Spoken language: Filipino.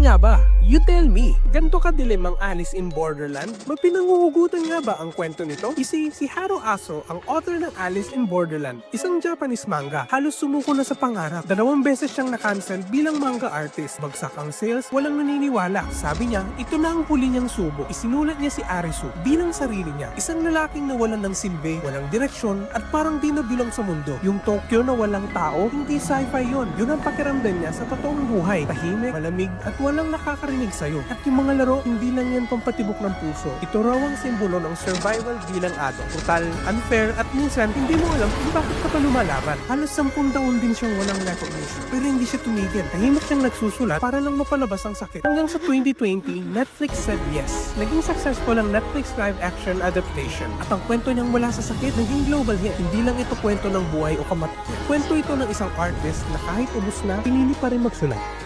nga ba? You tell me. Ganto kadilim ang Alice in Borderland? Mapinanguhugutan nga ba ang kwento nito? Isi, si Haro Aso, ang author ng Alice in Borderland, isang Japanese manga. Halos sumuko na sa pangarap. Dalawang beses siyang na-cancel bilang manga artist. Bagsak ang sales, walang naniniwala. Sabi niya, ito na ang huli niyang subo. Isinulat niya si Arisu bilang sarili niya. Isang lalaking nawalan ng silbi, walang direksyon, at parang di na bilang sa mundo. Yung Tokyo na walang tao, hindi sci-fi yon. Yun ang pakiramdam niya sa totoong buhay. Tahimik, malamig, at walang nakakarinig sa'yo. At yung mga laro, hindi lang yan pampatibok ng puso. Ito raw ang simbolo ng survival bilang adult. Total, unfair, at minsan hindi mo alam kung bakit ka pa lumalaban. Halos sampung taon din siyang walang recognition. Pero hindi siya tumigil. Tahimik siyang nagsusulat para lang mapalabas ang sakit. Hanggang sa 2020, Netflix said yes. Naging successful ang Netflix live action adaptation. At ang kwento niyang mula sa sakit naging global hit. Hindi lang ito kwento ng buhay o kamatayan. Kwento ito ng isang artist na kahit ubus na, pinili pa rin magsulat.